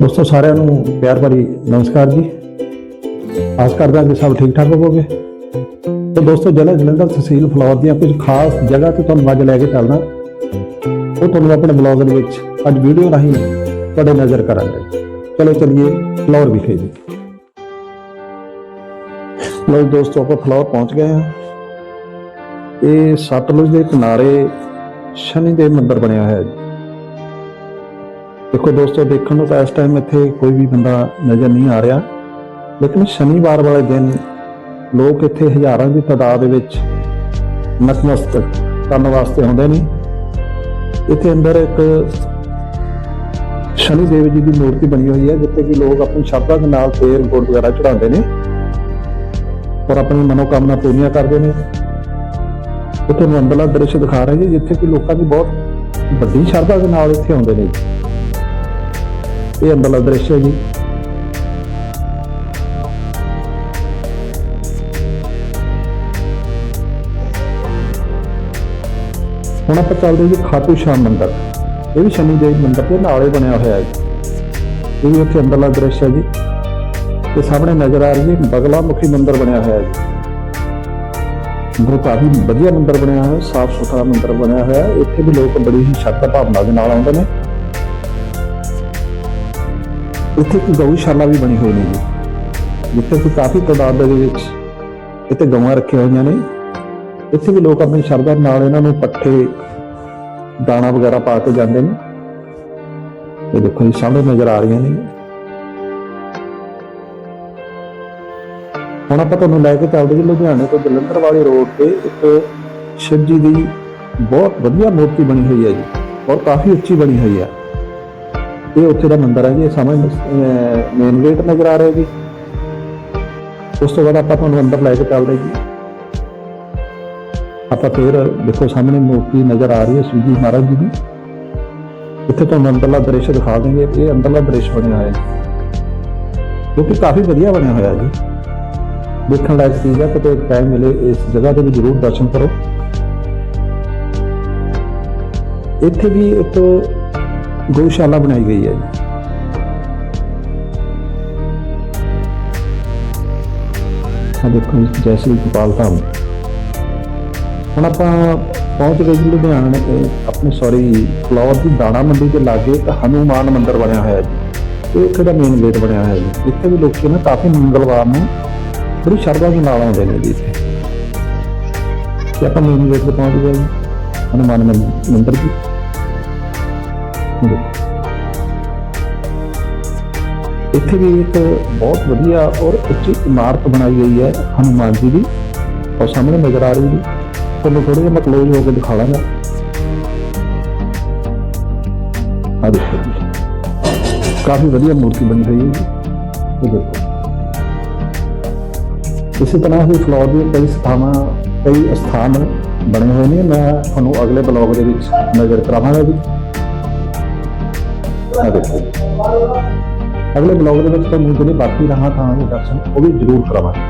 ਦੋਸਤੋ, ਸਾਰਿਆਂ ਨੂੰ ਪਿਆਰ ਭਰੀ ਨਮਸਕਾਰ ਜੀ। ਆਸ ਕਰਦਾ ਕਿ ਸਭ ਠੀਕ ਠਾਕ ਹੋਵੋਗੇ। ਤੇ ਦੋਸਤੋ ਜ਼ਿਲ੍ਹਾ ਜਲੰਧਰ ਤਹਿਸੀਲ ਫਲੌਰ ਦੀਆਂ ਕੁਝ ਖਾਸ ਜਗ੍ਹਾ ਤੇ ਤੁਹਾਨੂੰ ਅੱਜ ਲੈ ਕੇ ਚੱਲਦਾ ਉਹ ਤੁਹਾਨੂੰ ਆਪਣੇ ਬਲੌਗ ਦੇ ਵਿੱਚ ਅੱਜ ਵੀਡੀਓ ਰਾਹੀਂ ਤੁਹਾਡੇ ਨਜ਼ਰ ਕਰਾਂਗੇ। ਚਲੋ ਚਲਿਏ ਫਲੌਰ ਵਿਖੇ ਜੀ। ਲੋ ਦੋਸਤੋ, ਆਪਾਂ ਫਲੌਰ ਪਹੁੰਚ ਗਏ ਹਾਂ। ਇਹ ਸਤਲੁਜ ਦੇ ਕਿਨਾਰੇ ਸ਼ਨੀ ਦੇਵ ਮੰਦਿਰ ਬਣਿਆ ਹੋਇਆ ਹੈ ਦੇਖੋ ਦੋਸਤੋ, ਦੇਖਣ ਨੂੰ ਤਾਂ ਇਸ ਟਾਈਮ ਇੱਥੇ ਕੋਈ ਵੀ ਬੰਦਾ ਨਜ਼ਰ ਨਹੀਂ ਆ ਰਿਹਾ। ਲੇਕਿਨ ਸ਼ਨੀਵਾਰ ਵਾਲੇ ਦਿਨ ਲੋਕ ਇੱਥੇ ਹਜ਼ਾਰਾਂ ਦੀ ਤਾਦਾਦ ਦੇ ਵਿੱਚ ਨਤਮਸਤਕ ਕਰਨ ਵਾਸਤੇ ਆਉਂਦੇ ਨੇ। ਇੱਥੇ ਅੰਦਰ ਇੱਕ ਸ਼ਨੀ ਦੇਵ ਜੀ ਦੀ ਮੂਰਤੀ ਬਣੀ ਹੋਈ ਹੈ, ਜਿੱਥੇ ਕਿ ਲੋਕ ਆਪਣੀ ਸ਼ਰਧਾ ਦੇ ਨਾਲ ਤੇਲ, ਗੁੜ ਵਗੈਰਾ ਚੜਾਉਂਦੇ ਨੇ ਔਰ ਆਪਣੀ ਮਨੋਕਾਮਨਾ ਪੂਰੀਆਂ ਕਰਦੇ ਨੇ। ਇਹ ਤੁਹਾਨੂੰ ਅੰਦਰਲਾ ਦ੍ਰਿਸ਼ ਦਿਖਾ ਰਹੇ ਜੀ ਜਿੱਥੇ ਕਿ ਲੋਕਾਂ ਦੀ ਬਹੁਤ ਵੱਡੀ ਸ਼ਰਧਾ ਦੇ ਨਾਲ ਇੱਥੇ ਆਉਂਦੇ ਨੇ। ਇਹ ਅੰਦਰਲਾ ਦ੍ਰਿਸ਼ ਹੈ ਜੀ ਹੁਣ ਆਪਾਂ ਚੱਲਦੇ ਜੀ ਖਾਟੂ ਸ਼ਾਮ ਮੰਦਿਰ। ਇਹ ਵੀ ਸ਼ਨੀ ਦੇਵ ਮੰਦਿਰ ਦੇ ਹੀ ਬਣਿਆ ਹੋਇਆ ਹੈ ਜੀ। ਇਹ ਵੀ ਉੱਥੇ ਅੰਦਰਲਾ ਦ੍ਰਿਸ਼ ਹੈ ਜੀ। ਤੇ ਸਾਹਮਣੇ ਨਜ਼ਰ ਆ ਰਹੀ ਹੈ ਬਗਲਾ ਮੁਖੀ ਮੰਦਿਰ ਬਣਿਆ ਹੋਇਆ ਹੈ ਜੀ ਬਹੁਤ ਕਾਫੀ ਵਧੀਆ ਮੰਦਿਰ ਬਣਿਆ ਹੋਇਆ, ਸਾਫ਼ ਸੁਥਰਾ ਮੰਦਿਰ ਬਣਿਆ ਹੋਇਆ। ਇੱਥੇ ਵੀ ਲੋਕ ਬੜੀ ਹੀ ਸ਼ਰਧਾ ਭਾਵਨਾ ਦੇ ਨਾਲ ਆਉਂਦੇ ਨੇ। ਇੱਥੇ ਇੱਕ ਗਊਸ਼ਾਲਾ ਵੀ ਬਣੀ ਹੋਈ ਨੇ ਜੀ ਜਿੱਥੇ ਕਿ ਕਾਫੀ ਤਾਦਾਦ ਦੇ ਵਿੱਚ ਇੱਥੇ ਗਊਆਂ ਰੱਖੀਆਂ ਹੋਈਆਂ ਨੇ। ਇੱਥੇ ਵੀ ਲੋਕ ਆਪਣੀ ਸ਼ਰਧਾ ਨਾਲ ਇਹਨਾਂ ਨੂੰ ਪੱਠੇ, ਦਾਣਾ ਵਗੈਰਾ ਪਾ ਕੇ ਜਾਂਦੇ ਨੇ। ਇਹ ਦੇਖੋ ਜੀ, ਸਾਹਮਣੇ ਨਜ਼ਰ ਆ ਰਹੀਆਂ ਨੇ। ਹੁਣ ਆਪਾਂ ਤੁਹਾਨੂੰ ਲੈ ਕੇ ਚੱਲਦੇ ਜੀ, ਲੁਧਿਆਣੇ ਤੋਂ ਜਲੰਧਰ ਵਾਲੀ ਰੋਡ ਤੇ ਇੱਕ ਸ਼ਿਵ ਜੀ ਦੀ ਬਹੁਤ ਵਧੀਆ ਮੂਰਤੀ ਬਣੀ ਹੋਈ ਹੈ ਜੀ, ਔਰ ਕਾਫੀ ਉੱਚੀ ਬਣੀ ਹੋਈ ਹੈ। ਇਹ ਉੱਥੇ ਦਾ ਮੰਦਿਰ ਹੈ ਜੀ, ਇਹ ਸਾਹਮਣੇ ਮੇਨ ਗੇਟ ਨਜ਼ਰ ਆ ਰਿਹਾ ਜੀ। ਉਸ ਤੋਂ ਬਾਅਦ ਆਪਾਂ ਤੁਹਾਨੂੰ ਅੰਦਰ ਲੈ ਕੇ ਚੱਲਦੇ ਜੀ। ਆਪਾਂ ਫਿਰ ਦੇਖੋ ਸਾਹਮਣੇ ਮੂਰਤੀ ਨਜ਼ਰ ਆ ਰਹੀ ਹੈ ਸ਼ਿਵ ਮਹਾਰਾਜ ਜੀ ਦੀ। ਇੱਥੇ ਤੁਹਾਨੂੰ ਅੰਦਰਲਾ ਦ੍ਰਿਸ਼ ਦਿਖਾ ਦੇਂਗੇ ਇਹ ਅੰਦਰਲਾ ਦ੍ਰਿਸ਼ ਬਣਿਆ ਹੋਇਆ ਹੈ ਜੋ ਕਿ ਕਾਫੀ ਵਧੀਆ ਬਣਿਆ ਹੋਇਆ ਜੀ। ਦੇਖਣ ਲਾਇਕ ਚੀਜ਼ ਹੈ, ਕਿਤੇ ਟਾਈਮ ਮਿਲੇ ਇਸ ਜਗ੍ਹਾ ਤੇ ਵੀ ਜ਼ਰੂਰ ਦਰਸ਼ਨ ਕਰੋ। ਇੱਥੇ ਵੀ ਇੱਕ ਗਊਸ਼ਾਲਾ ਬਣਾਈ ਗਈ ਹੈ ਜੀ। ਆ ਦੇਖੋ ਇਸ ਜੈਸੀ ਗੋਪਾਲ ਧਾਮ। ਹੁਣ ਆਪਾਂ ਪਹੁੰਚ ਗਏ ਜੀ ਲੁਧਿਆਣੇ ਆਪਣੇ ਸੌਰੀ ਫਲੋਰ ਦੀ ਦਾਣਾ ਮੰਡੀ ਦੇ ਲਾਗੇ ਇੱਕ ਹਨੂਮਾਨ ਮੰਦਿਰ ਬਣਿਆ ਹੋਇਆ ਜੀ। ਇਹ ਇੱਥੇ ਦਾ ਮੇਨ ਗੇਟ ਬਣਿਆ ਹੋਇਆ ਜੀ। ਇੱਥੇ ਵੀ ਲੋਕੀ ਨਾ ਕਾਫੀ ਮੰਗਲਵਾਰ ਨੂੰ ਬੜੀ ਸ਼ਰਧਾ ਦੇ ਨਾਲ ਆਉਂਦੇ ਨੇ ਜੀ ਇੱਥੇ। ਤੇ ਆਪਾਂ ਮੇਨ ਗੇਟ ਤੇ ਪਹੁੰਚ ਗਏ ਜੀ, ਹਨੂਮਾਨ ਮੰਦ- ਮੰਦਿਰ ਜੀ। ਇਹ ਇੱਥੇ ਵੀ ਇੱਕ ਬਹੁਤ ਵਧੀਆ ਔਰ ਉੱਚੀ ਇਮਾਰਤ ਬਣਾਈ ਗਈ ਹੈ ਹਨੂਮਾਨ ਜੀ ਦੀ। ਔਰ ਸਾਹਮਣੇ ਨਜ਼ਰ ਆ ਰਹੀ ਜੀ। ਤੁਹਾਨੂੰ ਥੋੜੇ ਜਿਹਾ ਕਲੋਜ਼ ਹੋ ਕੇ ਦਿਖਾ ਲਾਂਗਾ ਆ ਦੇਖੋ ਜੀ। ਕਾਫੀ ਵਧੀਆ ਮੂਰਤੀ ਬਣੀ ਹੋਈ ਹੈ ਜੀ। ਇਹ ਦੇਖੋ। ਇਸੇ ਤਰ੍ਹਾਂ ਹੀ ਫਲੋਰ ਦੇ ਕਈ ਸਥਾਨਾਂ ਕਈ ਸਥਾਨ ਬਣੇ ਹੋਏ ਨੇ। ਮੈਂ ਤੁਹਾਨੂੰ ਅਗਲੇ ਬਲੌਗ ਦੇ ਵਿੱਚ ਨਜ਼ਰ ਕਰਾਵਾਂਗਾ ਜੀ। ਆ ਦੇਖੋ ਅਗਲੇ ਬਲੌਗ ਦੇ ਵਿੱਚ ਤੁਹਾਨੂੰ ਜਿਹੜੇ ਬਾਕੀ ਰਹਾ ਥਾਂ ਦੇ ਦਰਸ਼ਨ ਉਹ ਵੀ ਜ਼ਰੂਰ ਕਰਾਵਾਂਗੇ।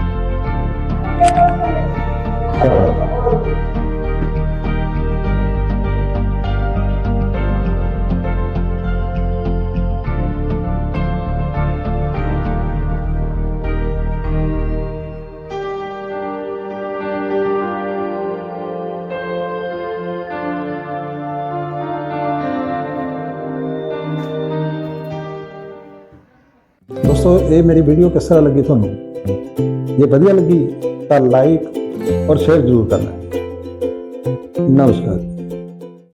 ਦੋਸਤੋ ਇਹ ਮੇਰੀ ਵੀਡੀਓ ਕਿਸ ਤਰ੍ਹਾਂ ਲੱਗੀ ਤੁਹਾਨੂੰ? ਜੇ ਵਧੀਆ ਲੱਗੀ ਤਾਂ ਲਾਈਕ ਔਰ ਸ਼ੇਅਰ ਜ਼ਰੂਰ ਕਰਨਾ। ਨਮਸਕਾਰ।